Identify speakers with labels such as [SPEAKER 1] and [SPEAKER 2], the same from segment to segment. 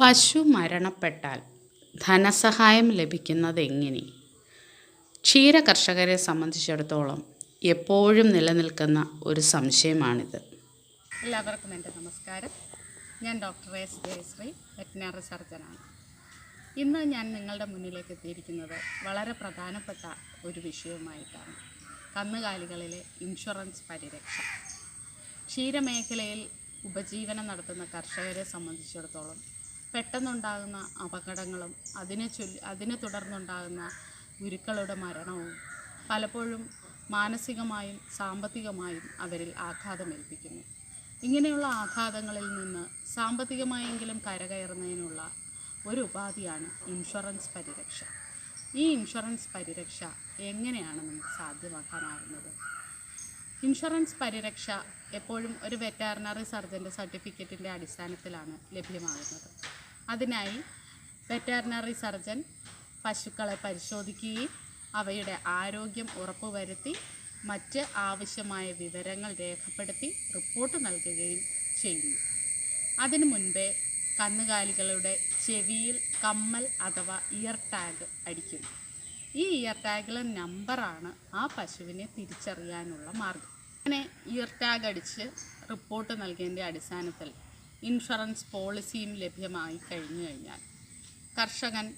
[SPEAKER 1] പശു മരണപ്പെട്ടാൽ ധനസഹായം ലഭിക്കുന്നത് എങ്ങനെ? ക്ഷീര കർഷകരെ സംബന്ധിച്ചിടത്തോളം എപ്പോഴും നിലനിൽക്കുന്ന ഒരു സംശയമാണിത്.
[SPEAKER 2] എല്ലാവർക്കും എന്റെ നമസ്കാരം. ഞാൻ ഡോക്ടർ എസ് ജയശ്രീ വെറ്റിനറി സർജനാണ്. ഇന്ന് ഞാൻ നിങ്ങളുടെ മുന്നിലേക്ക് എത്തിയിരിക്കുന്നത് വളരെ പ്രധാനപ്പെട്ട ഒരു വിഷയവുമായിട്ടാണ്. കന്നുകാലികളിലെ ഇൻഷുറൻസ് പരിരക്ഷ. ക്ഷീരമേഖലയിൽ ഉപജീവനം നടത്തുന്ന കർഷകരെ സംബന്ധിച്ചിടത്തോളം പെട്ടെന്നുണ്ടാകുന്ന അപകടങ്ങളും അതിനെ ചൊല്ലി അതിനെ തുടർന്നുണ്ടാകുന്ന ഗുരുക്കളുടെ മരണവും പലപ്പോഴും മാനസികമായും സാമ്പത്തികമായും അവരിൽ ആഘാതമേൽപ്പിക്കുന്നു. ഇങ്ങനെയുള്ള ആഘാതങ്ങളിൽ നിന്ന് സാമ്പത്തികമായെങ്കിലും കരകയറുന്നതിനുള്ള ഒരു ഉപാധിയാണ് ഇൻഷുറൻസ് പരിരക്ഷ. ഈ ഇൻഷുറൻസ് പരിരക്ഷ എങ്ങനെയാണ് നമുക്ക് സാധ്യമാക്കാനാകുന്നത് ഇൻഷുറൻസ് പരിരക്ഷ എപ്പോഴും ഒരു വെറ്ററിനറി സർജന്റെ സർട്ടിഫിക്കറ്റിന്റെ അടിസ്ഥാനത്തിലാണ് ലഭ്യമാകുന്നത്. അതിനായി വെറ്ററിനറി സർജൻ പശുക്കളെ പരിശോധിക്കുകയും അവയുടെ ആരോഗ്യം ഉറപ്പുവരുത്തി മറ്റ് ആവശ്യമായ വിവരങ്ങൾ രേഖപ്പെടുത്തി റിപ്പോർട്ട് നൽകുകയും ചെയ്യുന്നു. അതിനു മുൻപേ കന്നുകാലികളുടെ ചെവിയിൽ കമ്മൽ അഥവാ ഇയർ ടാഗ് അടിക്കും ഈ ഇയർ ടാഗിലെ നമ്പറാണ് ആ പശുവിനെ തിരിച്ചറിയാനുള്ള മാർഗം. അങ്ങനെ ഇയർ ടാഗ് അടിച്ച് റിപ്പോർട്ട് നൽകിയതിന്റെ അടിസ്ഥാനത്തിൽ ഇൻഷുറൻസ് പോളിസിയും ലഭ്യമായി കഴിഞ്ഞു കഴിഞ്ഞാൽ കർഷകൻ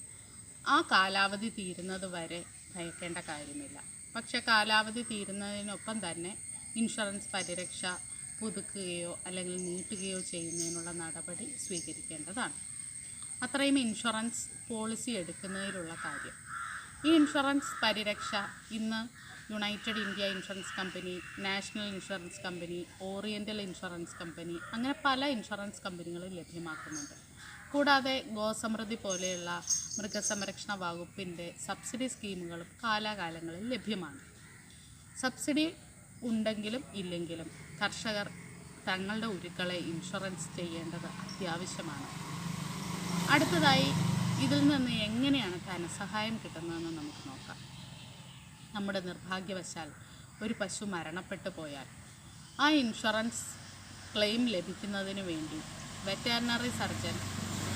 [SPEAKER 2] ആ കാലാവധി തീരുന്നത് വരെ ഭയക്കേണ്ട കാര്യമില്ല. പക്ഷെ കാലാവധി തീരുന്നതിനൊപ്പം തന്നെ ഇൻഷുറൻസ് പരിരക്ഷ പുതുക്കുകയോ അല്ലെങ്കിൽ നീട്ടുകയോ ചെയ്യുന്നതിനുള്ള നടപടി സ്വീകരിക്കേണ്ടതാണ്. അത്രയും ഇൻഷുറൻസ് പോളിസി എടുക്കുന്നതിലുള്ള കാര്യം. ഈ ഇൻഷുറൻസ് പരിരക്ഷ ഇന്ന് United India insurance company national insurance company oriental insurance company അങ്ങനെ പല ഇൻഷുറൻസ് കമ്പനികളും ലഭ്യമാക്കുന്നുണ്ട്. കൂടാതെ ഗോസമൃദ്ധി പോലെയുള്ള മൃഗസംരക്ഷണ വകുപ്പിന്റെ സബ്സിഡി സ്കീമുകളും കാലാകാലങ്ങളിൽ ലഭ്യമാണ്. സബ്സിഡി ഉണ്ടെങ്കിലും ഇല്ലെങ്കിലും കർഷകർ തങ്ങളുടെ ഉരുക്കളെ ഇൻഷുറൻസ് ചെയ്യേണ്ടത് അത്യാവശ്യമാണ്. അടുത്തതായി ഇതിൽ നിന്ന് എങ്ങനെയാണ് ധനസഹായം കിട്ടുന്നതെന്ന് നമുക്ക് നോക്കാം. നമ്മുടെ നിർഭാഗ്യവശാൽ ഒരു പശു മരണപ്പെട്ടു പോയാൽ ആ ഇൻഷുറൻസ് ക്ലെയിം ലഭിക്കുന്നതിന് വേണ്ടി വെറ്ററിനറി സർജൻ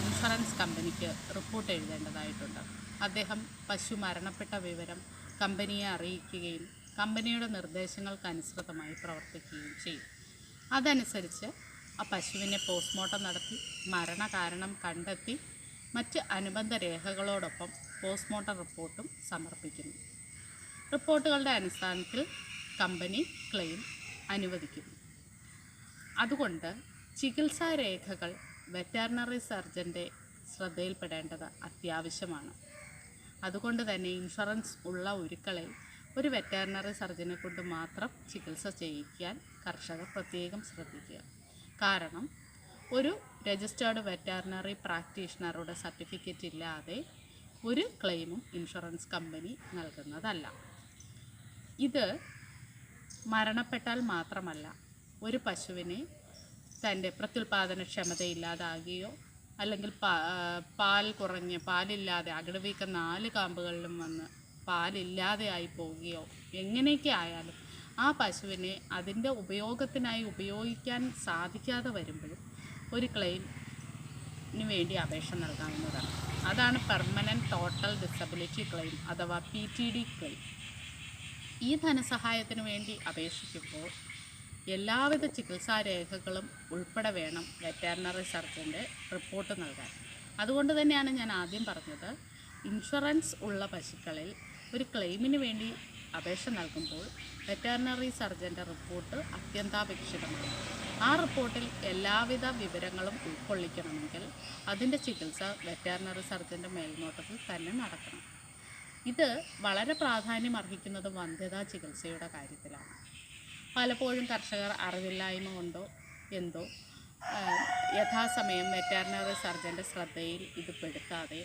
[SPEAKER 2] ഇൻഷുറൻസ് കമ്പനിക്ക് റിപ്പോർട്ട് എഴുതേണ്ടതായിട്ടുണ്ട്. അദ്ദേഹം പശു മരണപ്പെട്ട വിവരം കമ്പനിയെ അറിയിക്കുകയും കമ്പനിയുടെ നിർദ്ദേശങ്ങൾക്കനുസൃതമായി പ്രവർത്തിക്കുകയും ചെയ്യും. അതനുസരിച്ച് ആ പശുവിനെ പോസ്റ്റ്മോർട്ടം നടത്തി മരണകാരണം കണ്ടെത്തി മറ്റ് അനുബന്ധ രേഖകളോടൊപ്പം പോസ്റ്റ്മോർട്ടം റിപ്പോർട്ടും സമർപ്പിക്കുന്നു. റിപ്പോർട്ടുകളുടെ അടിസ്ഥാനത്തിൽ കമ്പനി ക്ലെയിം അനുവദിക്കുന്നു. അതുകൊണ്ട് ചികിത്സാ രേഖകൾ വെറ്ററിനറി സർജന്റെ ശ്രദ്ധയിൽപ്പെടേണ്ടത് അത്യാവശ്യമാണ്. അതുകൊണ്ട് തന്നെ ഇൻഷുറൻസ് ഉള്ള ഒരുക്കളെ ഒരു വെറ്ററിനറി സർജനെ കൊണ്ട് മാത്രം ചികിത്സ ചെയ്യിക്കാൻ കർഷകർ പ്രത്യേകം ശ്രദ്ധിക്കുക. കാരണം ഒരു രജിസ്റ്റേർഡ് വെറ്ററിനറി പ്രാക്ടീഷണറുടെ സർട്ടിഫിക്കറ്റ് ഇല്ലാതെ ഒരു ക്ലെയിമും ഇൻഷുറൻസ് കമ്പനി നൽകുന്നതല്ല. ഇത് മരണപ്പെട്ടാൽ മാത്രമല്ല ഒരു പശുവിനെ തന്റെ പ്രത്യുൽപാദനക്ഷമതയില്ലാതാകുകയോ അല്ലെങ്കിൽ പാൽ കുറഞ്ഞ് പാലില്ലാതെ അകിടുവീക്ക നാല് കാമ്പുകളിലും വന്ന് പാലില്ലാതെയായി പോവുകയോ എങ്ങനെയൊക്കെ ആയാലും ആ പശുവിനെ അതിന്റെ ഉപയോഗത്തിനായി ഉപയോഗിക്കാൻ സാധിക്കാതെ വരുമ്പോഴും ഒരു ക്ലെയിമിന് വേണ്ടി അപേക്ഷ നൽകാവുന്നതാണ്. അതാണ് പെർമനന്റ് ടോട്ടൽ ഡിസബിലിറ്റി ക്ലെയിം അഥവാ പി ടി ഡി ക്ലെയിം. ഈ ധനസഹായത്തിന് വേണ്ടി അപേക്ഷിക്കുമ്പോൾ എല്ലാവിധ ചികിത്സാ രേഖകളും ഉൾപ്പെടെ വേണം വെറ്ററിനറി സർജന്റെ റിപ്പോർട്ട് നൽകാൻ. അതുകൊണ്ട് തന്നെയാണ് ഞാൻ ആദ്യം പറഞ്ഞത് ഇൻഷുറൻസ് ഉള്ള പശുക്കളിൽ ഒരു ക്ലെയിമിന് വേണ്ടി അപേക്ഷ നൽകുമ്പോൾ വെറ്ററിനറി സർജന്റെ റിപ്പോർട്ട് അത്യന്താപേക്ഷിതമാണ്. ആ റിപ്പോർട്ടിൽ എല്ലാവിധ വിവരങ്ങളും ഉൾക്കൊള്ളിക്കണമെങ്കിൽ അതിന്റെ ചികിത്സ വെറ്ററിനറി സർജന്റെ മേൽനോട്ടത്തിൽ തന്നെ നടക്കണം. ഇത് വളരെ പ്രാധാന്യം അർഹിക്കുന്നത് വന്ധ്യതാ ചികിത്സയുടെ കാര്യത്തിലാണ്. പലപ്പോഴും കർഷകർ അറിവില്ലായ്മ കൊണ്ടോ എന്തോ യഥാസമയം വെറ്ററിനറി സർജന്റെ ശ്രദ്ധയിൽ ഇത് പെടുത്താതെ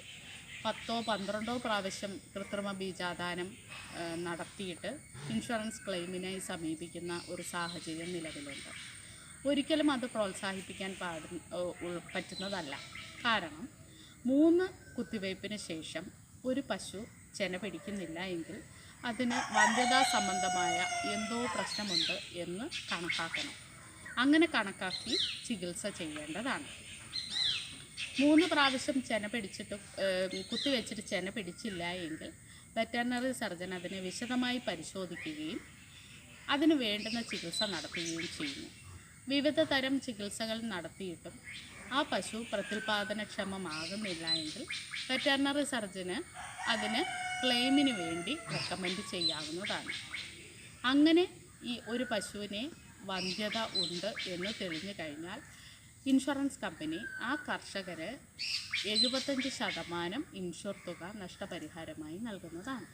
[SPEAKER 2] പത്തോ പന്ത്രണ്ടോ പ്രാവശ്യം കൃത്രിമ ബീജാദാനം നടത്തിയിട്ട് ഇൻഷുറൻസ് ക്ലെയിമിനായി സമീപിക്കുന്ന ഒരു സാഹചര്യം നിലവിലുണ്ട്. ഒരിക്കലും അത് പ്രോത്സാഹിപ്പിക്കാൻ പാട പറ്റുന്നതല്ല. കാരണം മൂന്ന് കുത്തിവയ്പ്പിന് ശേഷം ഒരു പശു ചെന പിടിക്കുന്നില്ല എങ്കിൽ അതിന് വന്ധ്യതാ സംബന്ധമായ എന്തോ പ്രശ്നമുണ്ട് എന്ന് കണക്കാക്കണം. അങ്ങനെ കണക്കാക്കി ചികിത്സ ചെയ്യേണ്ടതാണ്. മൂന്ന് പ്രാവശ്യം ചെന പിടിച്ചിട്ട് കുത്തി വെച്ചിട്ട് ചെന പിടിച്ചില്ല എങ്കിൽ വെറ്ററിനറി സർജൻ അതിനെ വിശദമായി പരിശോധിക്കുകയും അതിന് വേണ്ടുന്ന ചികിത്സ നടത്തുകയും ചെയ്യുന്നു. വിവിധ തരം ചികിത്സകൾ നടത്തിയിട്ടും ആ പശു പ്രത്യുൽപാദനക്ഷമമാകുന്നില്ല എങ്കിൽ വെറ്ററിനറി സർജന് അതിന് ക്ലെയിമിന് വേണ്ടി റെക്കമെൻഡ് ചെയ്യാവുന്നതാണ്. അങ്ങനെ ഈ ഒരു പശുവിനെ വന്ധ്യത ഉണ്ട് എന്ന് തെളിഞ്ഞു കഴിഞ്ഞാൽ ഇൻഷുറൻസ് കമ്പനി ആ കർഷകര് എഴുപത്തഞ്ച് ശതമാനം ഇൻഷുർ തുക നഷ്ടപരിഹാരമായി നൽകുന്നതാണ്.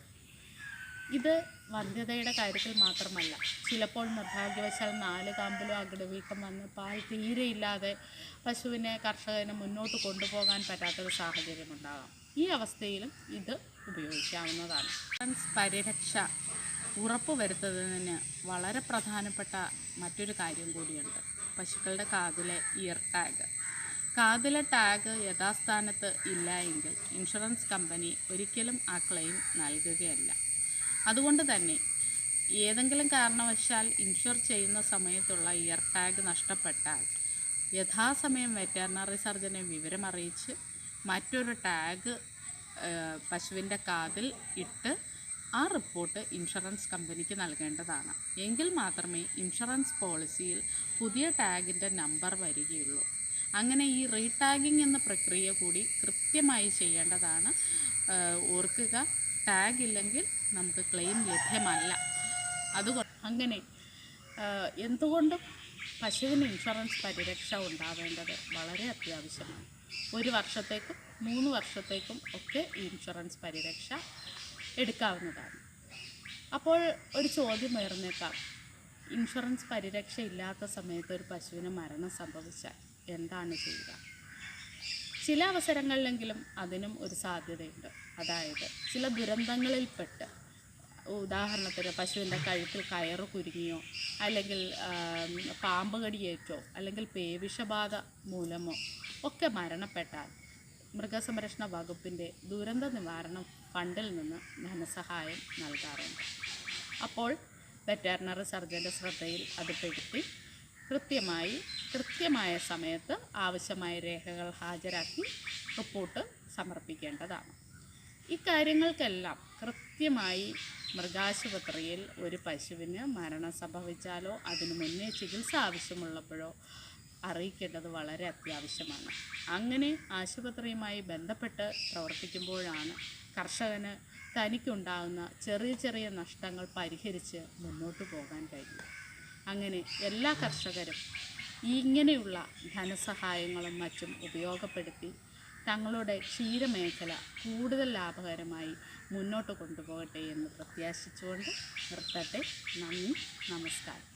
[SPEAKER 2] ഇത് വന്ധ്യതയുടെ കാര്യത്തിൽ മാത്രമല്ല ചിലപ്പോൾ നിർഭാഗ്യവശാൽ നാല് കാമ്പിലോ അകിടുവീക്കം വന്ന് പാൽ തീരെയില്ലാതെ പശുവിനെ കർഷകന് മുന്നോട്ട് കൊണ്ടുപോകാൻ പറ്റാത്തൊരു സാഹചര്യമുണ്ടാകാം ഈ അവസ്ഥയിലും ഇത് ഉപയോഗിക്കാവുന്നതാണ്. ഇൻഷുറൻസ് പരിരക്ഷ ഉറപ്പുവരുത്തുന്നതിന് വളരെ പ്രധാനപ്പെട്ട മറ്റൊരു കാര്യം കൂടിയുണ്ട്. പശുക്കളുടെ കാതിലെ ഇയർ ടാഗ് കാതിലെ ടാഗ് യഥാസ്ഥാനത്ത് ഇല്ല എങ്കിൽ ഇൻഷുറൻസ് കമ്പനി ഒരിക്കലും ആ ക്ലെയിം നൽകുകയല്ല. അതുകൊണ്ട് തന്നെ ഏതെങ്കിലും കാരണവശാൽ ഇൻഷുർ ചെയ്യുന്ന സമയത്തുള്ള ഇയർ ടാഗ് നഷ്ടപ്പെട്ടാൽ യഥാസമയം വെറ്ററിനറി സർജനെ വിവരമറിയിച്ച് മറ്റൊരു ടാഗ് പശുവിന്റെ കാതിൽ ഇട്ട് ആ റിപ്പോർട്ട് ഇൻഷുറൻസ് കമ്പനിക്ക് നൽകേണ്ടതാണ്. എങ്കിൽ മാത്രമേ ഇൻഷുറൻസ് പോളിസിയിൽ പുതിയ ടാഗിന്റെ നമ്പർ വരികയുള്ളൂ. അങ്ങനെ ഈ റീടാഗിംഗ് എന്ന പ്രക്രിയ കൂടി കൃത്യമായി ചെയ്യേണ്ടതാണ്. ഓർക്കുക ടാഗ് ഇല്ലെങ്കിൽ നമുക്ക് ക്ലെയിം ലഭ്യമല്ല. അതുകൊണ്ട് അങ്ങനെ എന്തുകൊണ്ടും പശുവിന് ഇൻഷുറൻസ് പരിരക്ഷ ഉണ്ടാവേണ്ടത് വളരെ അത്യാവശ്യമാണ്. ഒരു വർഷത്തേക്കും മൂന്ന് വർഷത്തേക്കും ഒക്കെ ഇൻഷുറൻസ് പരിരക്ഷ എടുക്കാവുന്നതാണ്. അപ്പോൾ ഒരു ചോദ്യം ഉയർന്നേക്കാം. ഇൻഷുറൻസ് പരിരക്ഷ ഇല്ലാത്ത സമയത്ത് ഒരു പശുവിന് മരണം സംഭവിച്ചാൽ എന്താണ് ചെയ്യുക? ചില അവസരങ്ങളിലെങ്കിലും അതിനും ഒരു സാധ്യതയുണ്ട്. അതായത് ചില ദുരന്തങ്ങളിൽപ്പെട്ട് ഉദാഹരണത്തിന് പശുവിന്റെ കഴുത്തിൽ കയറ് കുരുങ്ങിയോ അല്ലെങ്കിൽ പാമ്പ് കടിയേറ്റോ അല്ലെങ്കിൽ പേവിഷബാധ മൂലമോ ഒക്കെ മരണപ്പെട്ടാൽ മൃഗസംരക്ഷണ വകുപ്പിന്റെ ദുരന്ത നിവാരണ ഫണ്ടിൽ നിന്ന് ധനസഹായം നൽകാറുണ്ട്. അപ്പോൾ വെറ്ററിനറി സർജന്റെ ശ്രദ്ധയിൽ അത് പെടുത്തി കൃത്യമായി കൃത്യമായ സമയത്ത് ആവശ്യമായ രേഖകൾ ഹാജരാക്കി റിപ്പോർട്ട് സമർപ്പിക്കേണ്ടതാണ്. ഇക്കാര്യങ്ങൾക്കെല്ലാം കൃത്യമായി മൃഗാശുപത്രിയിൽ ഒരു പശുവിന് മരണം സംഭവിച്ചാലോ അതിനു മുന്നേ ചികിത്സ ആവശ്യമുള്ളപ്പോഴോ അറിയിക്കേണ്ടത് വളരെ അത്യാവശ്യമാണ്. അങ്ങനെ ആശുപത്രിയുമായി ബന്ധപ്പെട്ട് പ്രവർത്തിക്കുമ്പോഴാണ് കർഷകന് തനിക്കുണ്ടാകുന്ന ചെറിയ ചെറിയ നഷ്ടങ്ങൾ പരിഹരിച്ച് മുന്നോട്ട് പോകാൻ കഴിയും. അങ്ങനെ എല്ലാ കർഷകരും ഇങ്ങനെയുള്ള ധനസഹായങ്ങളും മറ്റും ഉപയോഗപ്പെടുത്തി തങ്ങളുടെ ക്ഷീരമേഖല കൂടുതൽ ലാഭകരമായി മുന്നോട്ട് കൊണ്ടുപോകട്ടെ എന്ന് പ്രത്യാശിച്ചുകൊണ്ട് നിർത്തട്ടെ. നന്ദി നമസ്കാരം.